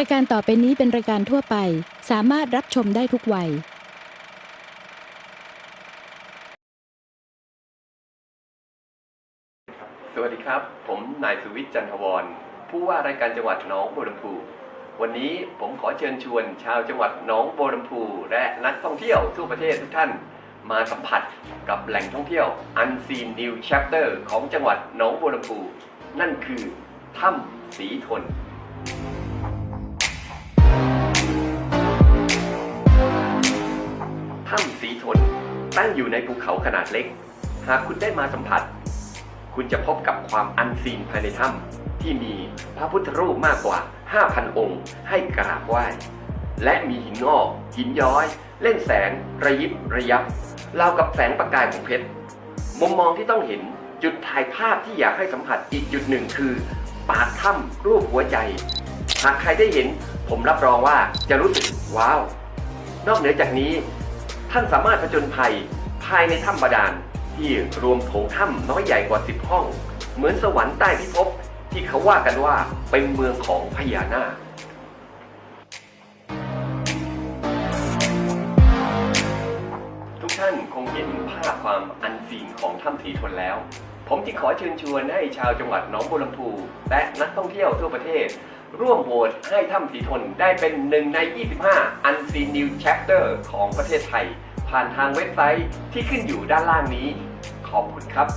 รายการต่อไปนี้เป็นรายการทั่วไป สามารถรับชมได้ทุกวัย สวัสดีครับ ผมนายสุวิทย์จันทวร ผู้ว่ารายการจังหวัดหนองบัวลำพู วันนี้ผมขอเชิญชวนชาวจังหวัดหนองบัวลำพู และนักท่องเที่ยวทั่วประเทศทุกท่าน มาสัมผัสกับแหล่งท่องเที่ยว Unseen New Chapter ของจังหวัดหนองบัวลำพู นั่นคือถ้ำสีทน ตั้งอยู่ในภูเขาขนาดเล็ก หากคุณได้มาสัมผัส คุณจะพบกับความอันซีนภายในถ้ำที่มีพระพุทธรูปมากกว่า 5,000 องค์ ให้กราบไหว้ และมีหินงอกหินย้อย เล่นแสง ระยิบระยับราวกับแสงประกายของเพชร มุมมองที่ต้องเห็นจุดถ่ายภาพที่อยากให้สัมผัสอีกจุดหนึ่งคือ ปากถ้ำรูปหัวใจ หากใครได้เห็น ผมรับรองว่าจะรู้สึกว้าว นอกเหนือจากนี้ ท่านสามารถผจญภัยภายในถ้ำบาดาลที่รวมโถงถ้ำน้อยใหญ่กว่า 10 ห้อง เหมือนสวรรค์ใต้พิภพที่เขาว่ากันว่าเป็นเมืองของพญานาคทุกท่านคงเห็นภาพความอันซีนของถ้ำสีทนแล้ว ผมจึงขอเชิญชวนให้ชาวจังหวัดหนองบัวลำพูและนักท่องเที่ยวทั่วประเทศ ร่วมโหวตให้ถ้ำสีทนได้เป็นหนึ่งใน 25 Unseen New Chapter ของประเทศไทย ผ่านทางเว็บไซต์ที่ขึ้นอยู่ด้านล่างนี้ ขอบคุณครับ